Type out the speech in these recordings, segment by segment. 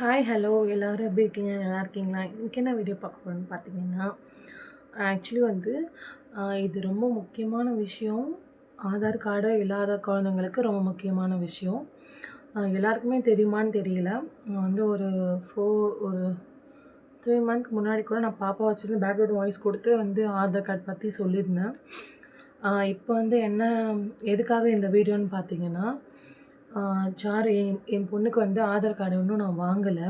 Hi hello எல்லோரும் எப்படி இருக்கீங்க? நல்லா இருக்கீங்களா? இன்றைக்கி என்ன வீடியோ பார்க்க போகிறோன்னு பார்த்தீங்கன்னா ஆக்சுவலி வந்து இது ரொம்ப முக்கியமான விஷயம். ஆதார் கார்டு இல்லாத குழந்தைங்களுக்கு ரொம்ப முக்கியமான விஷயம். எல்லாருக்குமே தெரியுமான்னு தெரியல. நான் வந்து ஒரு ஃபோர் ஒரு த்ரீ மந்த்க்கு முன்னாடி கூட நான் பாப்பா வச்சுருந்து பேக்ரவுண்ட் வாய்ஸ் கொடுத்து வந்து ஆதார் கார்டு பற்றி சொல்லியிருந்தேன். இப்போ வந்து என்ன எதுக்காக இந்த வீடியோன்னு பார்த்தீங்கன்னா சார் என் என் பொண்ணுக்கு வந்து ஆதார் கார்டு இன்னும் நான் வாங்கலை.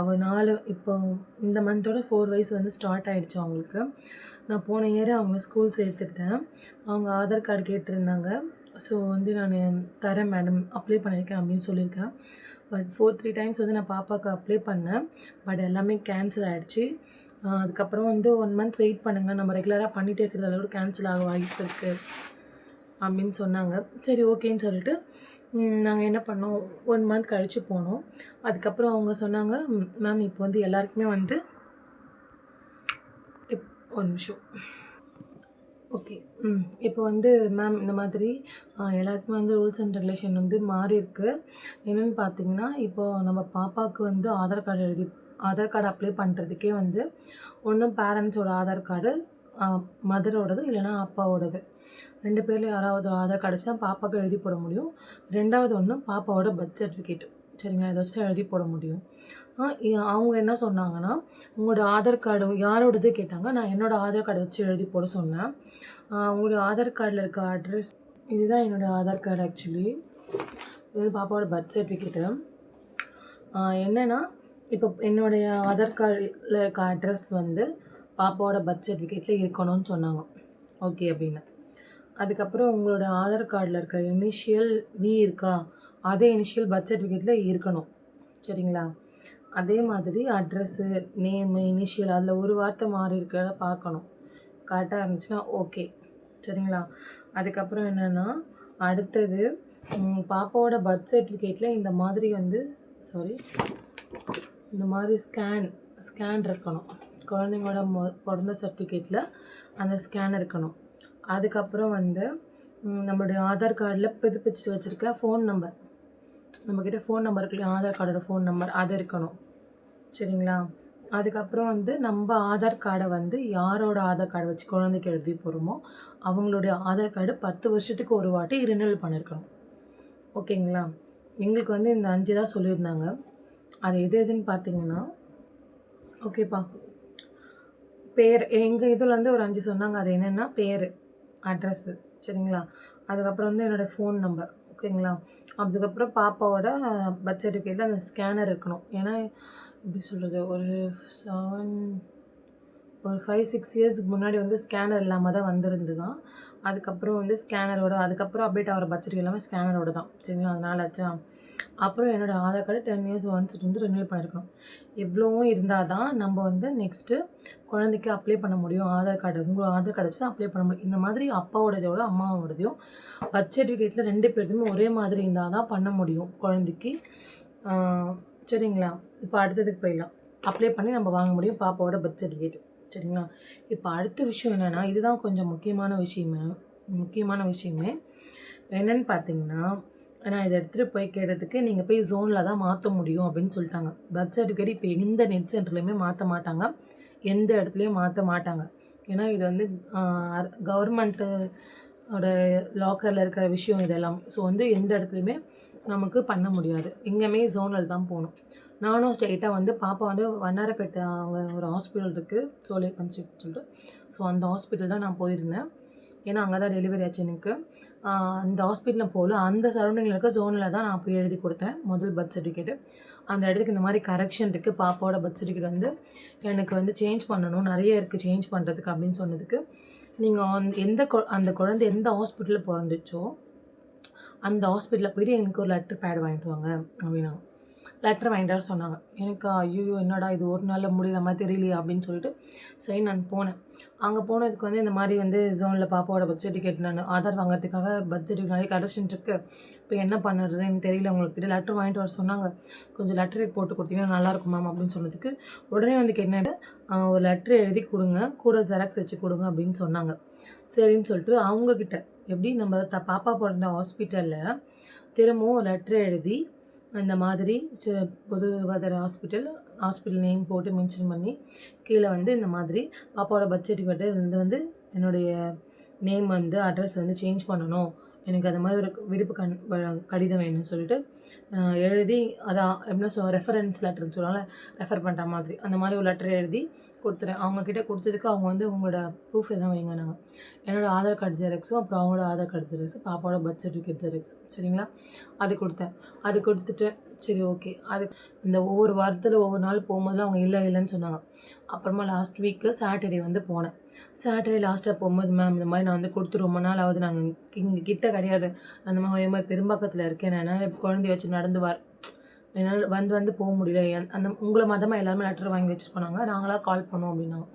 அவள் நாலு இப்போ இந்த மந்தோட ஃபோர் வயசு வந்து ஸ்டார்ட் ஆகிடுச்சு அவங்களுக்கு. நான் போன இயர் அவங்க ஸ்கூல் சேர்த்துக்கிட்டேன். அவங்க ஆதார் கார்டு கேட்டிருந்தாங்க. ஸோ வந்து நான் தரேன் மேடம் அப்ளை பண்ணியிருக்கேன் அப்படின்னு சொல்லியிருக்கேன். பட் ஃபோர் த்ரீ டைம்ஸ் வந்து நான் பாப்பாவுக்கு அப்ளை பண்ணேன். பட் எல்லாமே கேன்சல் ஆகிடுச்சு அதுக்கப்புறம் வந்து ஒன் மந்த் வெயிட் பண்ணுங்கள் நம்ம ரெகுலராக பண்ணிகிட்டே இருக்கிறது அளவுக்கு கேன்சல் ஆக வாய்ப்பு இருக்குது அப்படின்னு சொன்னாங்க. சரி ஓகேன்னு சொல்லிட்டு நாங்கள் என்ன பண்ணோம்? ஒன் மந்த் கழித்து போனோம். அதுக்கப்புறம் அவங்க சொன்னாங்க மேம் இப்போ வந்து எல்லாருக்குமே வந்து இப் ஒரு நிமிஷம். ஓகே ம் இப்போ வந்து மேம் இந்த மாதிரி ஆஹ், எல்லாருக்குமே வந்து ரூல்ஸ் அண்ட் ரெகுலேஷன் வந்து மாறி இருக்கு. என்னென்னு பார்த்தீங்கன்னா இப்போது நம்ம பாப்பாவுக்கு வந்து ஆதார் கார்டு எழுதி ஆதார் கார்டு அப்ளை பண்ணுறதுக்கே வந்து ஒன்றும் பேரண்ட்ஸோட ஆதார் கார்டு மதரோடது இல்லைன்னா அப்பாவோடது. ரெண்டு பேரில் யாராவது ஒரு ஆதார் கார்டு வச்சு தான் பாப்பாவுக்கு எழுதி போட முடியும். ரெண்டாவது ஒன்று பாப்பாவோட பர்த் சர்டிஃபிகேட் சரிங்களா? இதை வச்சு எழுதி போட முடியும். அவங்க என்ன சொன்னாங்கன்னா உங்களோட ஆதார் கார்டு யாரோடது கேட்டாங்க. நான் என்னோடய ஆதார் கார்டு வச்சு எழுதி போட சொன்னேன். உங்களுடைய உங்களோட ஆதார் கார்டில் இருக்க அட்ரஸ் இதுதான் என்னோட ஆதார் கார்டு ஆக்சுவலி இது பாப்பாவோட பர்த் சர்டிஃபிகேட்டு என்னென்னா இப்போ என்னுடைய ஆதார் கார்டில் இருக்க அட்ரஸ் வந்து பாப்பாவோட பர்த் சர்டிஃபிகேட்டில் இருக்கணும்னு சொன்னாங்க. ஓகே அப்படின்னு. அதுக்கப்புறம் உங்களோட ஆதார் கார்டில் இருக்க இனிஷியல் வி இருக்கா? அதே இனிஷியல் பர்த் சர்டிஃபிகேட்டில் இருக்கணும். சரிங்களா? அதே மாதிரி அட்ரஸ்ஸு நேமு இனிஷியல் அதில் ஒரு வார்த்தை மாறி இருக்கிறத பார்க்கணும். கரெக்டாக இருந்துச்சுன்னா ஓகே சரிங்களா? அதுக்கப்புறம் என்னென்னா அடுத்தது பாப்பாவோட பர்த் சர்டிஃபிகேட்டில் இந்த மாதிரி வந்து சாரி இந்த மாதிரி ஸ்கேன் ஸ்கேன் இருக்கணும். குழந்தைங்களோட மொ பிறந்த சர்டிஃபிகேட்டில் அந்த ஸ்கேன் இருக்கணும். அதுக்கப்புறம் வந்து நம்மளுடைய ஆதார் கார்டில் புதுப்பிச்சு வச்சுருக்க ஃபோன் நம்பர் நம்மக்கிட்ட ஃபோன் நம்பர் இருக்கு ஆதார் கார்டோட ஃபோன் நம்பர் அது இருக்கணும். சரிங்களா? அதுக்கப்புறம் வந்து நம்ம ஆதார் கார்டை வந்து யாரோட ஆதார் கார்டு வச்சு குழந்தைக்கு எழுதி போகிறோமோ அவங்களுடைய ஆதார் கார்டு பத்து வருஷத்துக்கு ஒரு வாட்டி ரினிவல் பண்ணியிருக்கணும் ஓகேங்களா? எங்களுக்கு வந்து இந்த அஞ்சு தான் சொல்லியிருந்தாங்க. அது எது எதுன்னு பார்த்தீங்கன்னா ஓகேப்பா. பேர் எங்கள் இதில் வந்து ஒரு அஞ்சு சொன்னாங்க. அது என்னென்னா பேர். அட்ரஸ்ஸு சரிங்களா? அதுக்கப்புறம் வந்து என்னோடய ஃபோன் நம்பர் ஓகேங்களா? அதுக்கப்புறம் பாப்பாவோட பர்த் சர்டிஃபிகேட்டில் அந்த ஸ்கேனர் இருக்கணும். ஏன்னா எப்படி சொல்கிறது ஒரு செவன் ஒரு ஃபைவ் சிக்ஸ் இயர்ஸ்க்கு முன்னாடி வந்து ஸ்கேனர் இல்லாமல் தான் வந்திருந்து தான் அதுக்கப்புறம் வந்து ஸ்கேனரோட அதுக்கப்புறம் அப்டேட் ஆகிற பட்ஜெட் எல்லாமே ஸ்கேனரோட தான். சரிங்களா? அதனால ஆச்சா? அப்புறம் என்னோடய Aadhaar card ten years once வந்து ரினியூல் பண்ணியிருக்கணும் இவ்வளோவும் இருந்தால் தான் நம்ம வந்து நெக்ஸ்ட்டு குழந்தைக்கு அப்ளை பண்ண முடியும். ஆதார் கார்டு உங்கள் ஆதார் கார்டு வச்சு தான் அப்ளை பண்ண முடியும். இந்த மாதிரி அப்பாவோடதையோட அம்மாவோடதையும் பர்த் சர்டிஃபிகேட்டில் ரெண்டு பேர்த்துமே ஒரே மாதிரி இருந்தால் தான் பண்ண முடியும் குழந்தைக்கு. சரிங்களா? இப்போ அடுத்ததுக்கு போயிடலாம். அப்ளை பண்ணி நம்ம வாங்க முடியும் பாப்பாவோட பர்த் சர்டிஃபிகேட் சரிங்களா? இப்போ அடுத்த விஷயம் என்னென்னா இதுதான் கொஞ்சம் முக்கியமான விஷயமே. முக்கியமான விஷயமே. என்னென்னு பார்த்தீங்கன்னா நான் இதை எடுத்துகிட்டு போய் கேட்டதுக்கு நீங்கள் போய் ஜோனில் தான் மாற்ற முடியும் அப்படின்னு சொல்லிட்டாங்க. பர்த் சர்டிஃபிகேட் இப்போ எந்த நெட் சென்டர்லையுமே மாற்ற மாட்டாங்க. எந்த இடத்துலையும் மாற்ற மாட்டாங்க. ஏன்னா இது வந்து கவர்மெண்ட்டு ஓட லாக்கரில் இருக்கிற விஷயம் இதெல்லாம். ஸோ வந்து எந்த இடத்துலையுமே நமக்கு பண்ண முடியாது. எங்கேயுமே ஜோனல் தான் போகணும். நானும் ஸ்ட்ரெயிட்டாக வந்து பாப்பா வந்து வண்ணாரப்பேட்டை அவங்க ஒரு ஹாஸ்பிட்டல் இருக்குது சோலை பஞ்சிட்டு சொல்லிட்டு ஸோ அந்த ஹாஸ்பிட்டல் தான் நான் போயிருந்தேன். ஏன்னா அங்கே தான் டெலிவரி ஆச்சு எனக்கு. அந்த ஹாஸ்பிட்டலில் போகல. அந்த சரௌண்டிங்கில் இருக்க ஜோனில் தான் நான் போய் எழுதி கொடுத்தேன். முதல் பர்த் சர்டிஃபிகேட்டு அந்த இடத்துக்கு இந்த மாதிரி கரெக்ஷன் இருக்குது பாப்பாவோட பர்த் சர்டிஃபிகேட் வந்து எனக்கு வந்து சேஞ்ச் பண்ணணும். நிறைய இருக்குது சேஞ்ச் பண்ணுறதுக்கு அப்படின்னு சொன்னதுக்கு. நீங்கள் எந்த அந்த குழந்தை எந்த ஹாஸ்பிட்டலில் பிறந்துச்சோ அந்த ஹாஸ்பிட்டலில் போய்ட்டு எனக்கு ஒரு லெட்டர் பேட் வாங்கிட்டு வாங்க அப்படின்னாங்க. லெட்டர் வாங்கிட்டு வர சொன்னாங்க. எனக்கு ஐயோ என்னடா இது? ஒரு நாளில் முடியுற மாதிரி தெரியலையே அப்படின்னு சொல்லிட்டு சரி நான் போனேன். அங்கே போனதுக்கு வந்து இந்த மாதிரி வந்து ஜோனில் பாப்பாவோட பர்த் சர்டிஃபிகேட் நான் ஆதார் வாங்குறதுக்காக பர்த் சர்டிஃபிகேட் நிறைய கரெக்ஷன் இருக்குது இப்போ என்ன பண்ணுறது? எனக்கு தெரியல உங்களுக்கு லெட்டர் வாங்கிட்டு வர சொன்னாங்க. கொஞ்சம் லெட்டர் போட்டு கொடுத்தீங்கன்னா நல்லாயிருக்கும் மேம் அப்படின்னு சொன்னதுக்கு உடனே வந்து கேட்டேன் ஒரு லெட்டர் எழுதி கொடுங்க. கூட ஜெராக்ஸ் வச்சு கொடுங்க அப்படின்னு சொன்னாங்க. சரின்னு சொல்லிட்டு அவங்கக்கிட்ட எப்படி நம்ம த பாப்பா பிறந்த ஹாஸ்பிட்டலில் திரும்பவும் லெட்டர் எழுதி இந்த மாதிரி பொது சுகாதார ஹாஸ்பிட்டல் ஹாஸ்பிட்டல் நேம் போட்டு மென்ஷன் பண்ணி கீழே வந்து இந்த மாதிரி பாப்பாவோட பர்த் சர்டிஃபிகேட்டு இது வந்து என்னுடைய நேம் வந்து அட்ரஸ் வந்து சேஞ்ச் பண்ணணும். எனக்கு அந்த மாதிரி ஒரு விடுப்பு கண் கடிதம் வேணும்னு சொல்லிட்டு எழுதி அதான் எப்படின்னா சொல் ரெஃபரன்ஸ் லெட்டர்னு சொல்லுவாங்க ரெஃபர் பண்ணுற மாதிரி அந்த மாதிரி ஒரு லெட்டர் எழுதி கொடுத்துறேன். அவங்கக்கிட்ட கொடுத்ததுக்கு அவங்க வந்து உங்களோட ப்ரூஃப் எதுவும் வைங்க நாங்கள் என்னோடய ஆதார் கார்டு ஜெராக்ஸும் அப்புறம் அவங்களோட ஆதார் கார்டு ஜெராக்ஸ் பாப்பாவோட பர்த் சர்டிஃபிகேட் ஜெராக்ஸ் சரிங்களா? அது கொடுத்தேன். அது கொடுத்துட்டு சரி ஓகே அது இந்த ஒவ்வொரு வாரத்தில் ஒவ்வொரு நாள் போகும்போது அவங்க இல்லை இல்லைன்னு சொன்னாங்க. அப்புறமா லாஸ்ட் வீக்கு சாட்டர்டே வந்து போனேன். சாட்டர்டே லாஸ்ட்டாக போகும்போது மேம் இந்த மாதிரி நான் வந்து கொடுத்து ரொம்ப நாள் ஆகுது. நாங்கள் இங்கே கிட்ட கிடையாது. அந்த மாதிரி மாதிரி பெரும்பாக்கத்தில் இருக்கேன். நான் என்னால் குழந்தைய வச்சு நடந்து வர என்னால் வந்து வந்து போக முடியல. அந்த உங்களை மதமாக எல்லாருமே லெட்டர் வாங்கி வச்சுட்டு போனாங்க. நாங்களாக கால் பண்ணோம் அப்படின்னாங்க.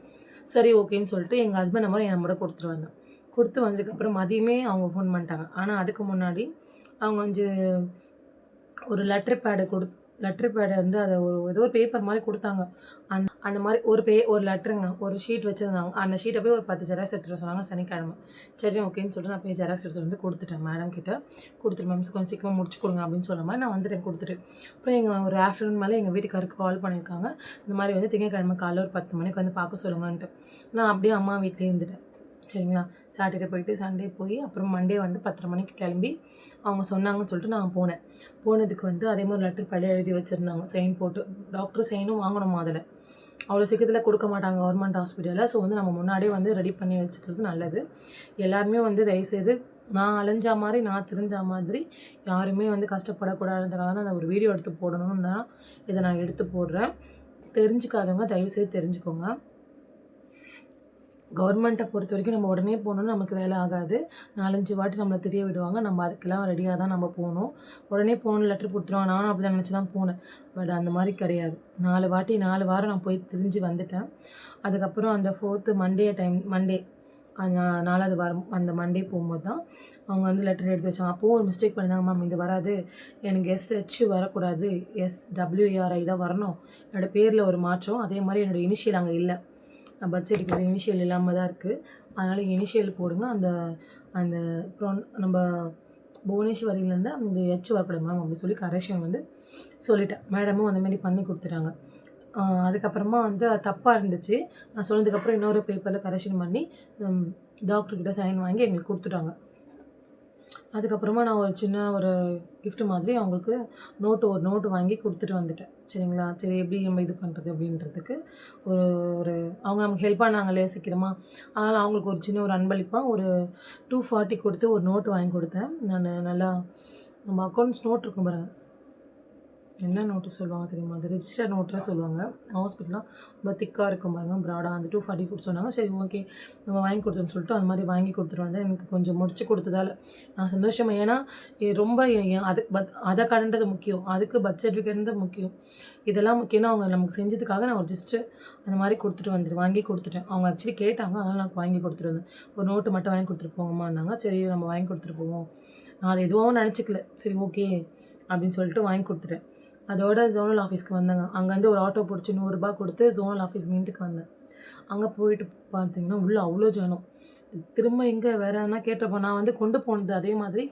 சரி ஓகேன்னு சொல்லிட்டு எங்கள் ஹஸ்பண்ட் நம்பர் என் நம்பரை கொடுத்துட்டு வந்தேன். கொடுத்து வந்ததுக்கப்புறம் மதியமே அவங்க ஃபோன் பண்ணிட்டாங்க. ஆனால் அதுக்கு முன்னாடி அவங்க கொஞ்சம் ஒரு லெட்டர் பேடு கொடு லெட்டர் பேடை வந்து அதை ஒரு ஏதோ ஒரு பேப்பர் மாதிரி கொடுத்தாங்க. அந்த அந்த மாதிரி ஒரு பே ஒரு லெட்டருங்க ஒரு ஷீட் வச்சுருந்தாங்க. அந்த ஷீட்டை போய் ஒரு பத்து ஜெராக்ஸ் எடுத்துகிட்டு சொன்னாங்க சனிக்கிழமை. சரி ஓகேன்னு சொல்லிட்டு நான் போய் ஜெராக்ஸ் எடுத்துகிட்டு வந்து கொடுத்துட்டேன் மேடம் கிட்ட. கொடுத்துட்டு மேம் கொஞ்சம் சீக்கிரமாக முடிச்சு கொடுங்க அப்படின்னு சொன்ன மாதிரி நான் வந்துட்டேன் கொடுத்துட்டு. அப்புறம் எங்கள் ஒரு ஆஃப்டர்நூன் மேலே எங்கள் வீட்டுக்காருக்கு கால் பண்ணியிருக்காங்க. இந்த மாதிரி வந்து திங்கக்கிழமை காலைல ஒரு பத்து மணிக்கு வந்து பார்க்க சொல்லுங்கன்ட்டு. நான் அப்படியே அம்மா வீட்லேயே இருந்துட்டேன். சரிங்களா? சாட்டர்டே போயிட்டு சண்டே போய் அப்புறம் மண்டே வந்து பத்தரை மணிக்கு கிளம்பி அவங்க சொன்னாங்கன்னு சொல்லிட்டு நான் போனேன். போனதுக்கு வந்து அதே மாதிரி லெட்டர் படி எழுதி வச்சுருந்தாங்க. சைன் போட்டு டாக்டர் சைனும் வாங்கணுமா அதில்? அவ்வளோ சீக்கிரத்தில் கொடுக்க மாட்டாங்க கவர்மெண்ட் ஹாஸ்பிட்டலில் ஸோ வந்து நம்ம முன்னாடியே வந்து ரெடி பண்ணி வச்சுக்கிறது நல்லது. எல்லாருமே வந்து தயவுசெய்து நான் அலைஞ்சா மாதிரி நான் தெரிஞ்ச மாதிரி யாருமே வந்து கஷ்டப்படக்கூடாதுன்றதுக்காக தான் அந்த ஒரு வீடியோ எடுத்து போடணும்னு தான் இதை நான் எடுத்து போடுறேன். தெரிஞ்சுக்காதவங்க தயவுசெய்து தெரிஞ்சுக்கோங்க. கவர்மெண்ட்டை பொறுத்த வரைக்கும் நம்ம உடனே போகணுன்னு நமக்கு வேலை ஆகாது. நாலஞ்சு வாட்டி நம்மளை தெரிய விடுவாங்க. நம்ம அதுக்கெல்லாம் ரெடியாக தான் நம்ம போகணும். உடனே போகணும் லெட்டர் கொடுத்துருவாங்க. நானும் அப்படி நினச்சி தான் போனேன். பட் அந்த மாதிரி கிடையாது. நாலு வாட்டி நாலு வாரம் நான் போய் தெரிஞ்சு வந்துட்டேன். அதுக்கப்புறம் அந்த ஃபோர்த்து மண்டே டைம் மண்டே நாலாவது வாரம் அந்த மண்டே போகும்போது தான் அவங்க வந்து லெட்டர் எடுத்து வச்சாங்க. அப்போது ஒரு மிஸ்டேக் பண்ணியிருந்தாங்க மேம் இது வராது. எனக்கு எஸ்ஹெச் வரக்கூடாது. எஸ் டபிள்யூஏஆர்ஐ தான் வரணும். என்னோடய பேரில் ஒரு மாற்றம். அதே மாதிரி என்னோடய இனிஷியல் அங்கே இல்லை. பர்த் சர்டிஃபிகேட் இனிஷியல் இல்லாமல் தான் இருக்குது அதனால் இனிஷியல் போடுங்க. அந்த அந்த அப்புறம் நம்ம புவனேஸ்வரியிலேருந்து அந்த ஹெச் வரக்கூடாது மேம் அப்படின்னு சொல்லி கரெக்ஷன் வந்து சொல்லிட்டேன். மேடமும் அந்த மாதிரி பண்ணி கொடுத்துட்டாங்க. அதுக்கப்புறமா வந்து தப்பாக இருந்துச்சு. நான் சொன்னதுக்கப்புறம் இன்னொரு பேப்பரில் கரெக்ஷன் பண்ணி டாக்டர்கிட்ட சைன் வாங்கி எங்களுக்கு கொடுத்துட்டாங்க. அதுக்கப்புறமா நான் ஒரு சின்ன ஒரு கிஃப்ட் மாதிரி அவங்களுக்கு நோட்டு ஒரு நோட்டு வாங்கி கொடுத்துட்டு வந்துட்டேன். சரிங்களா? சரி எப்படி நம்ம இது பண்ணுறது அப்படின்றதுக்கு ஒரு ஒரு அவங்க நமக்கு ஹெல்ப் பண்ணாங்களே சீக்கிரமாக அதனால் அவங்களுக்கு ஒரு சின்ன ஒரு அன்பளிப்பாக ஒரு டூ ஃபார்ட்டி கொடுத்து ஒரு நோட்டு வாங்கி கொடுத்தேன். நான் நல்லா நம்ம அக்கௌண்ட்ஸ் நோட் இருக்கும் பாருங்கள் என்ன நோட்டு சொல்லுவாங்க தெரியுமா? அது ரிஜிஸ்டர் நோட்டில் சொல்லுவாங்க. ஹாஸ்பிட்டலாம் ரொம்ப திக்காக இருக்கும் பாருங்க. ப்ராடாக அந்த டூ ஃபார்ட்டி கொடுத்து சொன்னாங்க சரி ஓகே நம்ம வாங்கி கொடுத்தோன்னு சொல்லிட்டு அந்த மாதிரி வாங்கி கொடுத்துட்டு வந்தேன் எனக்கு கொஞ்சம் முடிச்சு கொடுத்ததால நான் சந்தோஷம் ஏன்னா ரொம்ப அதுக்கு பத் அதை கடன்றது முக்கியம். அதுக்கு பர்த் சர்டிஃபிகேட்ன்றது முக்கியம். இதெல்லாம் முக்கியம்னா அவங்க நமக்கு செஞ்சதுக்காக நான் ஒரு ஜஸ்ட்டு அந்த மாதிரி கொடுத்துட்டு வந்துட்டு வாங்கி கொடுத்துட்டேன். அவங்க ஆக்சுவலி கேட்டாங்க. அதனால் நான் வாங்கி கொடுத்துட்டு வந்தேன். ஒரு நோட்டு மட்டும் வாங்கி கொடுத்துட்டு போங்கம்மான்னாங்க. சரி நம்ம வாங்கி கொடுத்துட்டு போவோம். நான் அதை எதுவும் நினச்சிக்கல. சரி ஓகே அப்படின்னு சொல்லிட்டு வாங்கி கொடுத்துட்டேன். அதோட ஜோனல் ஆஃபீஸ்க்கு வந்தாங்க. அங்கேருந்து ஒரு ஆட்டோ பிடிச்சி நூறுரூபா கொடுத்து ஜோனல் ஆஃபீஸ் மீண்டுக்கு வந்தேன். அங்கே போயிட்டு பார்த்தீங்கன்னா உள்ளே அவ்வளோ ஜனம். திரும்ப எங்கே வேற எதனா கேட்டப்போ நான் வந்து கொண்டு போனது அதே மாதிரி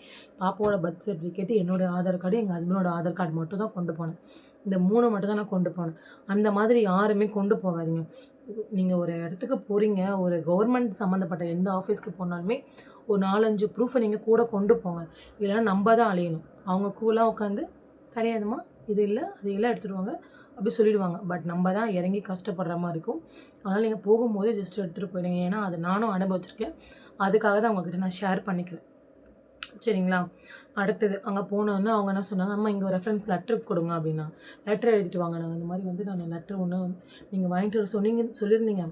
பாப்பாவோட பர்த் சர்டிஃபிகேட் என்னோட ஆதார் கார்டு எங்கள் ஹஸ்பண்டோட ஆதார் கார்டு மட்டும் தான் கொண்டு போனேன். இந்த மூணு மட்டும் தான் நான் கொண்டு போனேன். அந்த மாதிரி யாருமே கொண்டு போகாதீங்க. நீங்கள் ஒரு இடத்துக்கு போகிறீங்க ஒரு கவர்மெண்ட் சம்மந்தப்பட்ட எந்த ஆஃபீஸ்க்கு போனாலுமே ஒரு நாலஞ்சு ப்ரூஃபை நீங்கள் கூட கொண்டு போங்க. இல்லைன்னா நம்ம தான் அலையணும் அவங்க கூலாக உட்காந்து கிடையாதுமா? இது இல்லை அது எல்லாம் எடுத்துகிட்டு வாங்க அப்படி சொல்லிடுவாங்க. பட் நம்ம தான் இறங்கி கஷ்டப்படுற மாதிரி இருக்கும். அதனால் நீங்கள் போகும்போதே ஜஸ்ட் எடுத்துகிட்டு போயிடுங்க. ஏன்னா அது நானும் அனுபவிச்சிருக்கேன். அதுக்காக தான் உங்ககிட்ட நான் ஷேர் பண்ணிக்கிறேன். சரிங்களா? அடுத்தது அங்கே போனோன்னு அவங்க என்ன சொன்னாங்க அம்மா இங்கே ஒரு ரெஃபரன்ஸ் லெட்டர் கொடுங்க அப்படின்னாங்க லெட்டர் எழுதிட்டு வாங்க. நாங்கள் இந்த மாதிரி வந்து நான் லெட்டர் ஒன்று நீங்கள் வாங்கிட்டு வர சொன்னீங்க சொல்லியிருந்தீங்க.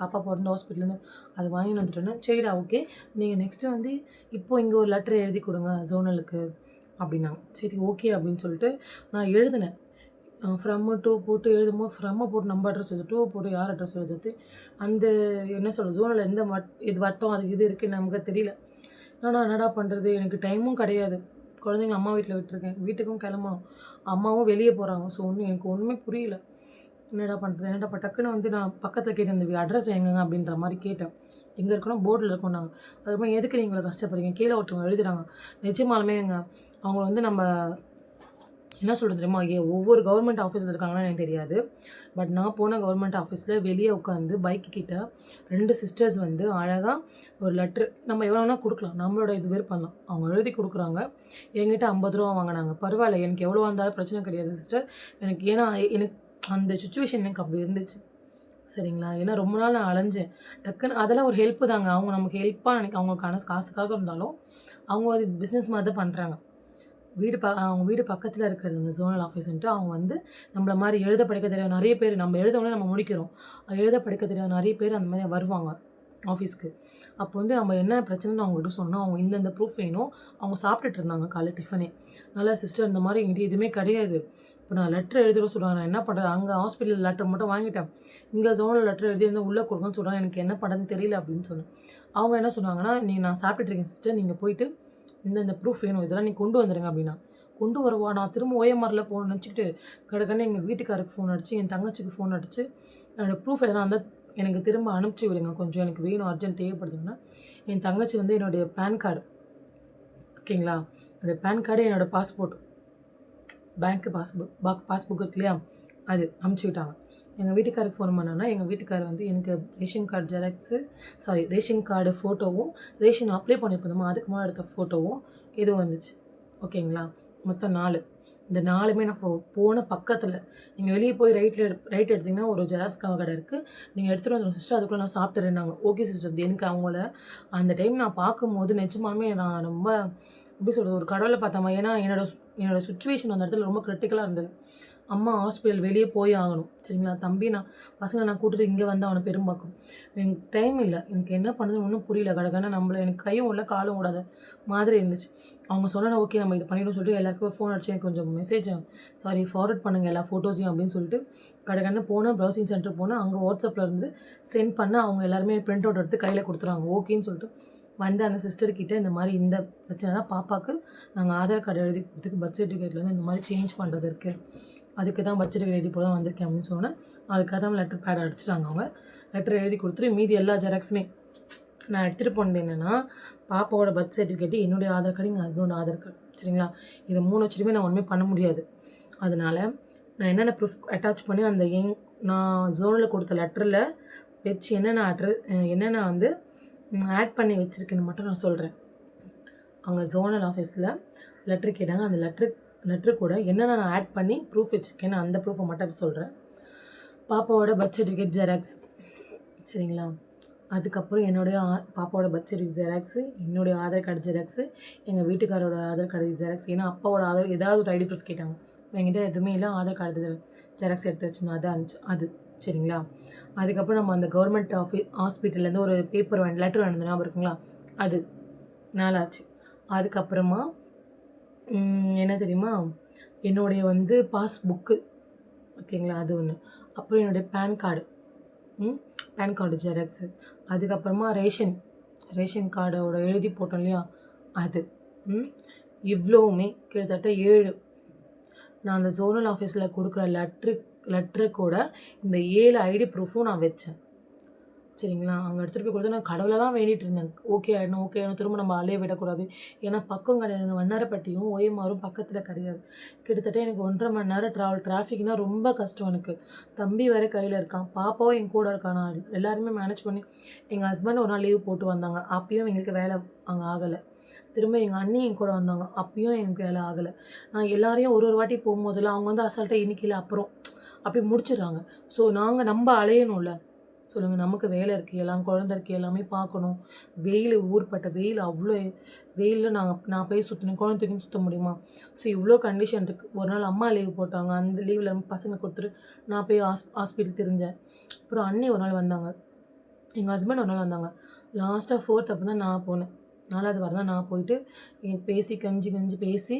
பாப்பா பிறந்த ஹாஸ்பிட்டல்லேருந்து அது வாங்கிட்டு வந்துட்டோன்னா சரிடா ஓகே நீங்கள் நெக்ஸ்ட்டு வந்து இப்போது இங்கே ஒரு லெட்டர் எழுதி கொடுங்க ஜோனலுக்கு அப்படின்னாங்க. சரி ஓகே அப்படின்னு சொல்லிட்டு நான் எழுதினேன். ஃப்ரம்மு டூ போட்டு எழுதும்போது ஃப்ரம்மை போட்டு நம்ம அட்ரஸ் எழுது டூ போட்டு யார் அட்ரஸ் எழுதுறது அந்த என்ன சொல்கிறது ஜோனில் எந்த வட் இது வட்டம் அது இது இருக்குது நமக்கு தெரியல. நான் என்னடா பண்ணுறது எனக்கு டைமும் கிடையாது. குழந்தைங்க அம்மா வீட்டில் விட்டுருக்கேன். வீட்டுக்கும் கிளம்பணும். அம்மாவும் வெளியே போகிறாங்க ஸோ ஒன்றும் எனக்கு ஒன்றுமே புரியல. என்னடா பண்ணுறது என்னடா டக்குன்னு வந்து நான் பக்கத்தில் கேட்டேன் இந்த அட்ரஸ் எங்கங்க? அப்படின்ற மாதிரி கேட்டேன். எங்கே இருக்கணும் போர்டில் இருக்கோம் நாங்கள் அதுக்கப்புறம் எதுக்கு நீங்கள் இவ்வளோ கஷ்டப்படுறீங்க? கீழே ஒருத்தவங்க எழுதுறாங்க. நிஜமாலுமே எங்க அவங்க வந்து நம்ம என்ன சொல்கிறது தெரியுமா? ஏ ஒவ்வொரு கவர்மெண்ட் ஆஃபீஸில் இருக்காங்கன்னு எனக்கு தெரியாது. பட் நான் போன கவர்மெண்ட் ஆஃபீஸில் வெளியே உட்காந்து பைக்கு கிட்ட ரெண்டு சிஸ்டர்ஸ் வந்து அழகாக ஒரு லெட்ரு நம்ம எவ்வளோ வேணால் கொடுக்கலாம். நம்மளோட இது பேர் பண்ணலாம். அவங்க எழுதி கொடுக்குறாங்க. என்கிட்ட ஐம்பது ரூபா வாங்கினாங்க. பரவாயில்ல எனக்கு எவ்வளோ வந்தாலும் பிரச்சனை கிடையாது சிஸ்டர் எனக்கு ஏன்னா எனக்கு அந்த சுச்சுவேஷன் எனக்கு அப்படி இருந்துச்சு. சரிங்களா? ஏன்னா ரொம்ப நாள் நான் அலைஞ்சேன். டக்குன்னு அதெல்லாம் ஒரு ஹெல்ப்பு தாங்க. அவங்க நமக்கு ஹெல்ப்பாக எனக்கு அவங்களுக்கான காசுக்காக இருந்தாலும் அவங்க அது பிஸ்னஸ் மாதிரி தான் பண்ணுறாங்க வீடு ப அவங்க வீடு பக்கத்தில் இருக்கிற அந்த ஜோனல் ஆஃபீஸ்ன்ட்டு அவங்க வந்து நம்மள மாதிரி எழுத படிக்க தெரியாத நிறைய பேர் நம்ம எழுதவுடனே நம்ம முடிக்கிறோம். எழுத படிக்க தெரியாத நிறைய பேர் அந்த மாதிரி வருவாங்க ஆஃபீஸ்க்கு அப்போ வந்து நம்ம என்ன பிரச்சனைன்னு அவங்ககிட்ட சொன்னோம் அவங்க இந்தந்த ப்ரூஃப் வேணும் அவங்க சாப்பிட்டுட்டு இருந்தாங்க காலை டிஃபனே நல்லா சிஸ்டர் இந்த மாதிரி எங்கிட்ட எதுவுமே கிடையாது. இப்போ நான் லெட்டர் எழுதிட சொல்கிறாங்க நான் என்ன பண்ணுறேன் அங்கே ஹாஸ்பிட்டல் லெட்டர் மட்டும் வாங்கிட்டேன். இங்கே ஜோனில் லெட்டர் எழுதி வந்து உள்ளே கொடுக்கணும்னு சொல்கிறாங்க எனக்கு என்ன பண்ணுறதுன்னு தெரியல அப்படின்னு சொன்னேன். அவங்க என்ன சொன்னாங்கன்னா நீ நான் சாப்பிட்டுட்டு இருக்கேன் சிஸ்டர் நீங்கள் போயிட்டு இந்த இந்த ப்ரூஃப் வேணும். இதெல்லாம் நீ கொண்டு வந்துடுங்க அப்படின்னா. கொண்டு வருவா. நான் திரும்ப ஓஎம்ஆரில் போகணும்னு நினச்சிக்கிட்டு கடற்கன்னு எங்கள் வீட்டுக்காருக்கு ஃபோன் அடிச்சு என் தங்கச்சிக்கு ஃபோன் அடிச்சு என்னோடய ப்ரூஃப் எதனா இருந்தால் எனக்கு திரும்ப அனுப்பிச்சி விடுங்க. கொஞ்சம் எனக்கு வேணும் அர்ஜென்ட் தேவைப்படுதுன்னா. என் தங்கச்சி வந்து என்னுடைய பேன் கார்டு ஓகேங்களா? என்னோடய பேன் கார்டு என்னோடய பாஸ்போர்ட் பேங்க்கு பாஸ்புக் பாக் பாஸ்புக் இருக்கு இல்லையா? அது அமுச்சு விட்டாங்க. எங்கள் வீட்டுக்காருக்கு ஃபோன் பண்ணோன்னா எங்கள் வீட்டுக்கார் வந்து எனக்கு ration card xerox sorry ration card ஃபோட்டோவும் ரேஷன் அப்ளை பண்ணியிருப்போமா. அதுக்கு மேலே எடுத்த ஃபோட்டோவும் இது வந்துச்சு. ஓகேங்களா மொத்தம் நாலு. இந்த நாலுமே நான் போ- போன பக்கத்தில். நீங்கள் வெளியே போய் ரைட்டில் ரைட் எடுத்திங்கன்னா ஒரு ஜெராக்ஸ் கடை இருக்குது நீங்கள் எடுத்துகிட்டு வந்து சிஸ்டர் அதுக்குள்ளே நான் சாப்பிட்டுறேன்னாங்க. ஓகே சிஸ்டர் எனக்கு அவங்கள. அந்த டைம் நான் பார்க்கும்போது நிஜமாலுமே நான் ரொம்ப எப்படி சொல்கிறது ஒரு கடவுளை பார்த்தாமா ஏன்னா என்னோடய என்னோடய சுச்சுவேஷன் அந்த இடத்துல ரொம்ப கிரிட்டிக்கலாக இருந்தது. அம்மா ஹாஸ்பிட்டல் வெளியே போய் ஆகணும். சரிங்களா? தம்பி நான் பசங்களை நான் கூட்டிட்டு இங்கே வந்து அவனை பெரும்பாக்கும் எனக்கு டைம் இல்லை. எனக்கு என்ன பண்ணுதுன்னு ஒன்றும் புரியல. கடற்கன நம்மள எனக்கு கையும் உள்ள காலும் விடாத மாதிரி இருந்துச்சு. அவங்க சொன்னா ஓகே நம்ம இது பண்ணிடும் சொல்லிட்டு எல்லாருக்கும் ஃபோன் அடிச்சு எனக்கு கொஞ்சம் மெசேஜ் சாரி ஃபார்வர்ட் பண்ணுங்கள் எல்லா ஃபோட்டோஸையும் அப்படின்னு சொல்லிட்டு கடற்கன்னு போனால் ப்ரௌசிங் சென்டர் போனால் அங்கே வாட்ஸ்அப்பில் இருந்து சென்ட் பண்ண அவங்க எல்லாருமே பிரிண்ட் அவுட் எடுத்து கையில் கொடுத்துருவாங்க ஓகேன்னு சொல்லிட்டு வந்து அந்த சிஸ்டர்கிட்ட இந்த மாதிரி இந்த பிரச்சனை தான் பாப்பாவுக்கு நாங்கள் ஆதார் கார்டு எழுதி கொடுத்துக்கு பர்த் சர்டிஃபிகேட்டில் வந்து இந்த மாதிரி சேஞ்ச் பண்ணுறது இருக்குது அதுக்கு தான் பர்த் சர்டிஃபிகேட் எழுதி போட வந்திருக்கேன் அப்படின்னு சொன்னேன் அதுக்காக தான் லெட்டர் பேட் அடிச்சிட்டாங்க அவங்க. லெட்டர் எழுதி கொடுத்துட்டு மீதி எல்லா ஜெராக்ஸுமே நான் எடுத்துகிட்டு போனது என்னென்னா பாப்பாவோட பர்த் சர்டிஃபிகேட்டு என்னுடைய ஆதார் கார்டு எங்கள் ஹஸ்பண்டோட ஆதார் கார்டு சரிங்களா? இதை மூணு வச்சுட்டுமே நான் ஒன்றுமே பண்ண முடியாது. அதனால் நான் என்னென்ன ப்ரூஃப் அட்டாச் பண்ணி அந்த எங் நான் ஜோனில் கொடுத்த லெட்டரில் வச்சு என்னென்ன அட்ரு என்னென்ன வந்து ஆட் பண்ணி வச்சுருக்கேன்னு மட்டும் நான் சொல்கிறேன் அங்கே ஜோனல் ஆஃபீஸில் லெட்ரு கேட்டாங்க. அந்த லெட்ரு லெட்ரு கூட என்னென்ன நான் ஆட் பண்ணி ப்ரூஃப் வச்சுருக்கேன்னு அந்த ப்ரூஃபை மட்டும் சொல்கிறேன் பாப்பாவோட பர்த் சர்டிஃபிகேட் ஜெராக்ஸ் சரிங்களா? அதுக்கப்புறம் என்னுடைய ஆ- பாப்பாவோட பர்த் சர்டிஃபிகேட் ஜெராக்ஸு என்னுடைய ஆதார் கார்டு ஜெராக்ஸு எங்கள் வீட்டுக்காரோட ஆதார் கார்டு ஜெராக்ஸ் ஏன்னா அப்பாவோட ஆதார் ஏதாவது ஒரு ஐடி ப்ரூஃப் கேட்டாங்க. என்கிட்ட எதுவுமே இல்லை ஆதார் கார்டு ஜெராக்ஸ் எடுத்து வச்சுருந்தோம் அது அனுப்பிச்சு அது சரிங்களா? அதுக்கப்புறம் நம்ம அந்த கவர்மெண்ட் ஆஃபீ ஹாஸ்பிட்டல்லேருந்து ஒரு பேப்பர் வாங்கி லெட்டர் வாங்கினது ஞாபகம் இருக்குங்களா? அது நாளாச்சு. அதுக்கப்புறமா என்ன தெரியுமா? என்னுடைய வந்து பாஸ்புக்கு ஓகேங்களா? அது ஒன்று அப்புறம் என்னுடைய பேன் கார்டு ம் பேன் கார்டு ஜெராக்ஸு அதுக்கப்புறமா ரேஷன் ரேஷன் கார்டோட எழுதி போட்டோம் இல்லையா? அது ம் இவ்வளோவுமே கிட்டத்தட்ட ஏழு. நான் அந்த ஜோனல் ஆஃபீஸில் கொடுக்குற லெட்ரு லெட்ரு கூட இந்த ஏழு ஐடி ப்ரூஃபும் நான் வச்சேன். சரிங்களா? அங்கே எடுத்துகிட்டு போய் கொடுத்து நான் கடவுளை தான் வேண்டிட்டு இருந்தேன். ஓகே ஆகிடணும் ஓகே ஆகணும் திரும்ப நம்ம அலைய விடக்கூடாது. ஏன்னா பக்கம் கிடையாது. வண்ணாரப்பட்டியும் ஓயமாரும் பக்கத்தில் கிடையாது. கிட்டத்தட்ட எனக்கு ஒன்றரை மணி நேரம் ட்ராவல் டிராஃபிக்னால் ரொம்ப கஷ்டம் எனக்கு. தம்பி வேறு கையில் இருக்கான். பாப்பாவும் என் கூட இருக்கான். நான் எல்லாருமே மேனேஜ் பண்ணி எங்கள் ஹஸ்பண்ட் ஒரு நாள் லீவ் போட்டு வந்தாங்க. அப்பயும் எங்களுக்கு வேலை அங்கே ஆகலை. திரும்ப எங்கள் அண்ணி என் கூட வந்தாங்க. அப்பயும் எனக்கு வேலை ஆகலை. நான் எல்லாரையும் ஒரு ஒரு வாட்டி போகும்போதெல்லாம் அவங்க வந்து அசால்ட்டாக இன்னைக்கு அப்புறம் அப்படி முடிச்சிடுறாங்க. ஸோ நாங்கள் நம்ம அலையணும்ல. சொல்லுங்கள் நமக்கு வேலை இருக்குது எல்லாம் குழந்த இருக்குது எல்லாமே பார்க்கணும். வெயில் ஊர்பட்ட வெயில் அவ்வளோ வெயிலில் நாங்கள் நான் போய் சுற்றினேன் குழந்தைக்கும் சுற்ற முடியுமா? ஸோ இவ்வளோ கண்டிஷன் இருக்குது ஒரு நாள் அம்மா லீவ் போட்டாங்க அந்த லீவில் பசங்க கொடுத்துட்டு நான் போய் ஹாஸ் ஹாஸ்பிட்டல் தெரிஞ்சேன். அப்புறம் அண்ணி ஒரு நாள் வந்தாங்க. எங்கள் ஹஸ்பண்ட் ஒரு நாள் வந்தாங்க. லாஸ்ட்டாக ஃபோர்த் அப்போ தான் நான் போனேன். நாலாவது வாரம் தான் நான் போயிட்டு பேசி கஞ்சி கஞ்சி பேசி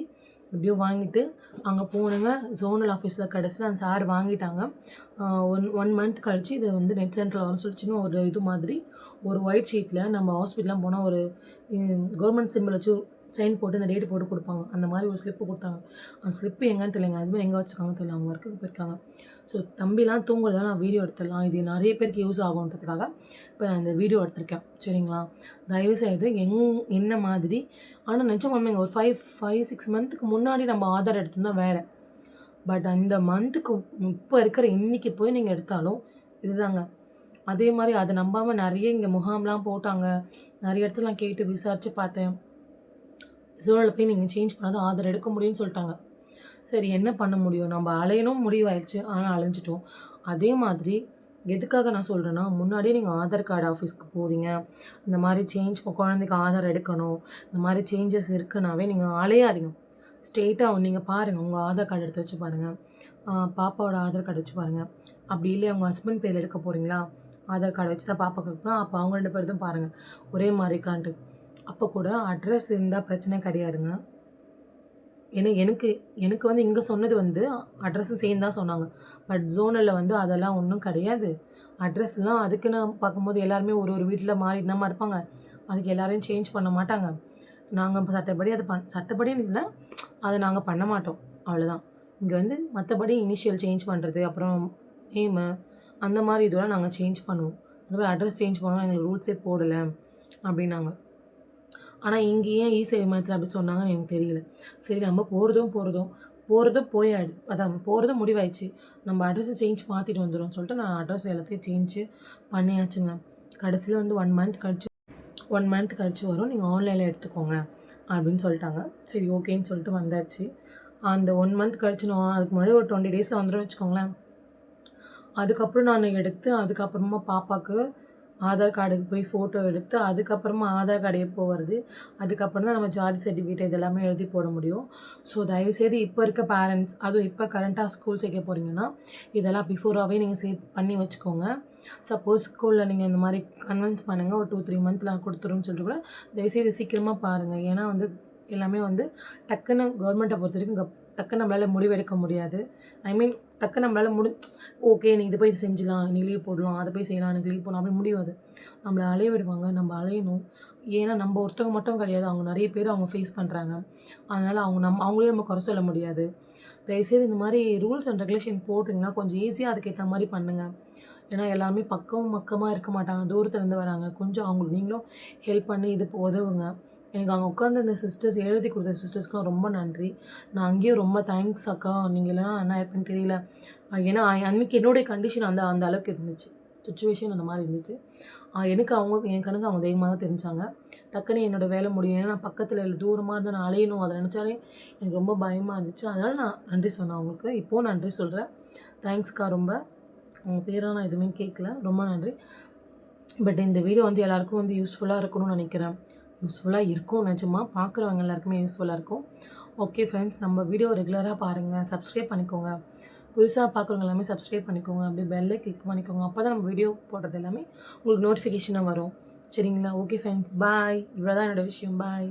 எப்படியோ வாங்கிட்டு அங்கே போனேங்க. ஜோனல் ஆஃபீஸில் கடைசியில் அந்த சார் வாங்கிட்டாங்க. ஒன் ஒன் மந்த் கழித்து இதை வந்து நெட் சென்டரில் வர சொல்லி சின்ன ஒரு இது மாதிரி. ஒரு ஒயிட் ஷீட்டில் நம்ம ஹாஸ்பிட்டலாம் போனால் ஒரு கவர்மெண்ட் சிம்பிள் வச்சு சைன் போட்டு அந்த டேட் போட்டு கொடுப்பாங்க. அந்த மாதிரி ஒரு ஸ்லிப்பு கொடுத்தாங்க. அந்த ஸ்லிப்பு எங்கேன்னு தெரியல எங்கள் ஹஸ்பண்ட் எங்கே வச்சுருக்காங்க தெரியல. அவங்க ஒர்க்குக்கு போயிருக்காங்க. ஸோ தம்பிலாம் தூங்குறதால நான் வீடியோ எடுத்துடலாம். இது நிறைய பேருக்கு யூஸ் ஆகுன்றதுக்காக இப்போ நான் இந்த வீடியோ எடுத்திருக்கேன். சரிங்களா? தயவுசெய்து எங் என்ன மாதிரி? ஆனால் நிஜமாமே ஒரு ஃபைவ் ஃபைவ் சிக்ஸ் மந்த்துக்கு முன்னாடி நம்ம ஆதார் எடுத்திருந்தா வேறு. பட் அந்த மந்த்துக்கு இப்போ இருக்கிற இன்னைக்கு போய் நீங்கள் எடுத்தாலும் இதுதாங்க. அதே மாதிரி அதை நம்பாமல் நிறைய இங்கே முகாம்லாம் போட்டாங்க. நிறைய இடத்துல நான் கேட்டு விசாரித்து பார்த்தேன். சூழலை போய் நீங்கள் சேஞ்ச் பண்ணாத ஆதார் எடுக்க முடியும்னு சொல்லிட்டாங்க. சரி என்ன பண்ண முடியும்? நம்ம அலையணும் முடிவாயிடுச்சு. ஆனால் அலைஞ்சிட்டோம். அதே மாதிரி எதுக்காக நான் சொல்கிறேன்னா முன்னாடியே நீங்கள் ஆதார் கார்டு ஆஃபீஸ்க்கு போகிறீங்க இந்த மாதிரி சேஞ்ச் குழந்தைக்கு ஆதார் எடுக்கணும். இந்த மாதிரி சேஞ்சஸ் இருக்குனாவே நீங்கள் அலையாதீங்க. ஸ்ட்ரெயிட்டாக நீங்கள் பாருங்கள் உங்கள் ஆதார் கார்டு எடுத்து வச்சு பாருங்கள் பாப்பாவோட ஆதார் கார்டு வச்சு பாருங்கள் அப்படி இல்லையா உங்கள் ஹஸ்பண்ட் பேர் எடுக்க போகிறீங்களா ஆதார் கார்டு வச்சு தான் பாப்பாக்கு இருக்கணும் அப்போ அவங்க ரெண்டு தான் பாருங்கள் ஒரே மாதிரி கான்ட்டு அப்போ கூட அட்ரஸ் இருந்தால் பிரச்சனை கிடையாதுங்க. ஏன்னா எனக்கு எனக்கு வந்து இங்கே சொன்னது வந்து அட்ரஸும் சேர்ந்து தான் சொன்னாங்க. பட் ஜோனலில் வந்து அதெல்லாம் ஒன்றும் கிடையாது. அட்ரஸ்லாம் அதுக்குன்னு பார்க்கும்போது எல்லாருமே ஒரு ஒரு வீட்டில் மாறிட்டு தான் இருப்பாங்க? அதுக்கு எல்லாரையும் சேஞ்ச் பண்ண மாட்டாங்க. நாங்கள் இப்போ சட்டப்படி அதை பண் சட்டப்படின்னு இல்லை அதை நாங்கள் பண்ண மாட்டோம். அவ்வளோதான் இங்கே வந்து மற்றபடி இனிஷியல் சேஞ்ச் பண்ணுறது அப்புறம் நேமு அந்த மாதிரி இதெல்லாம் நாங்கள் சேஞ்ச் பண்ணுவோம். அதுமாதிரி அட்ரஸ் சேஞ்ச் பண்ணுவோம். எங்களுக்கு ரூல்ஸே போடலை அப்படின்னாங்க. ஆனால் இங்கே ஏன் இ சேவை மையத்தில் அப்படி சொன்னாங்கன்னு எனக்கு தெரியல. சரி நம்ம போகிறதும் போகிறதும் போகிறதும் போயாடு அதான் போகிறதும் முடிவாயிடுச்சு. நம்ம அட்ரஸை சேஞ்ச் மாற்றிட்டு வந்துடும் சொல்லிட்டு நான் அட்ரஸ் எல்லாத்தையும் சேஞ்சு பண்ணியாச்சுங்க. கடைசியில் வந்து ஒன் மந்த் கழிச்சு ஒன் மந்த் கழிச்சு வரும். நீங்கள் ஆன்லைனில் எடுத்துக்கோங்க அப்படின்னு சொல்லிட்டாங்க. சரி ஓகேன்னு சொல்லிட்டு வந்தாச்சு. அந்த ஒன் மந்த் கழிச்சு நான் அதுக்கு முன்னாடி ஒரு டுவெண்ட்டி டேஸில் வந்துடும் வச்சுக்கோங்களேன். அதுக்கப்புறம் நான் எடுத்து அதுக்கப்புறமா பாப்பாவுக்கு ஆதார் கார்டுக்கு போய் ஃபோட்டோ எடுத்து அதுக்கப்புறமா ஆதார் கார்டு எப்போ வருது அதுக்கப்புறம் தான் நம்ம ஜாதி சர்டிஃபிகேட் இதெல்லாமே எழுதி போட முடியும். ஸோ தயவுசெய்து இப்போ இருக்க பேரண்ட்ஸ் அதுவும் இப்போ கரண்ட்டாக ஸ்கூல் சேர்க்க போகிறீங்கன்னா இதெல்லாம் பிஃபோராகவே நீங்கள் சே பண்ணி வச்சுக்கோங்க. சப்போஸ் ஸ்கூலில் நீங்கள் இந்த மாதிரி கன்வின்ஸ் பண்ணுங்கள் ஒரு டூ த்ரீ மந்த்தில் கொடுத்துருன்னு சொல்லிட்டு கூட தயவுசெய்து சீக்கிரமாக பாருங்கள் ஏன்னா வந்து எல்லாமே வந்து டக்குன்னு கவர்மெண்ட்டை பொறுத்த வரைக்கும் டக்கு டக்குன்னு நம்மளால் முடிவெடுக்க முடியாது. ஐ மீன் டக்குன்னு நம்மளால் முடி ஓகே நீ இது போய் இது நீ லீவ் போடலாம் அதை போய் செய்யலாம் எனக்கு லீவ் போடலாம் அப்படி முடியாது நம்மளை அலைய விடுவாங்க நம்ம அலையணும். ஏன்னா நம்ம ஒருத்தவங்க மட்டும் கிடையாது அவங்க நிறைய பேர் அவங்க ஃபேஸ் பண்ணுறாங்க அதனால் அவங்க நம் அவங்களே நம்ம குறை சொல்ல முடியாது. தயவுசெய்து இந்த மாதிரி ரூல்ஸ் அண்ட் ரெகுலேஷன் போட்டிங்கன்னா கொஞ்சம் ஈஸியாக அதுக்கேற்ற மாதிரி பண்ணுங்கள் ஏன்னா எல்லாருமே பக்கம் பக்கமாக இருக்க மாட்டாங்க தூரத்துலேருந்து வராங்க. கொஞ்சம் அவங்களுக்கு நீங்களும் ஹெல்ப் பண்ணி இது உதவுங்க. எனக்கு அங்கே உட்காந்து இந்த சிஸ்டர்ஸ் எழுதி கொடுத்த சிஸ்டர்ஸ்க்குலாம் ரொம்ப நன்றி. நான் அங்கேயும் ரொம்ப தேங்க்ஸ் அக்கா. நீங்கள்லாம் என்ன இருப்பேன்னு தெரியல. ஏன்னா அன்றைக்கி என்னுடைய கண்டிஷன் அந்த அந்த அளவுக்கு இருந்துச்சு. சுச்சுவேஷன் அந்த மாதிரி இருந்துச்சு. எனக்கு அவங்க என் கணக்கு அவங்க தெய்வமாக தான் தெரிஞ்சாங்க. டக்குன்னு என்னோடய வேலை முடியும் ஏன்னா நான் பக்கத்தில் இல்லை தூரமாக இருந்தால் நான் அலையணும். அதை நினச்சாலே எனக்கு ரொம்ப பயமாக இருந்துச்சு. அதனால் நான் நன்றி சொன்னேன் அவங்களுக்கு. இப்போது நன்றி சொல்கிறேன் தேங்க்ஸ்க்கா ரொம்ப. அவங்க பேராக நான் எதுவுமே கேட்கல. ரொம்ப நன்றி. பட் இந்த வீடியோ வந்து எல்லாருக்கும் வந்து யூஸ்ஃபுல்லாக இருக்கணும்னு நினைக்கிறேன். யூஸ்ஃபுல்லாக இருக்கும். நிஜமாக பார்க்குறவங்க எல்லாருக்குமே யூஸ்ஃபுல்லாக இருக்கும். ஓகே ஃப்ரெண்ட்ஸ் நம்ம வீடியோ ரெகுலராக பாருங்கள் சப்ஸ்கிரைப் பண்ணிக்கோங்க. புதுசாக பார்க்குறவங்க எல்லாமே சப்ஸ்கிரைப் பண்ணிக்கோங்க. அப்படியே பெல்லை கிளிக் பண்ணிக்கோங்க. அப்போ தான் நம்ம வீடியோ போடுறது எல்லாமே உங்களுக்கு நோட்டிஃபிகேஷனாக வரும். சரிங்களா? ஓகே ஃப்ரெண்ட்ஸ் பாய் இவ்வளோ தான் என்னோடய விஷயம். பாய்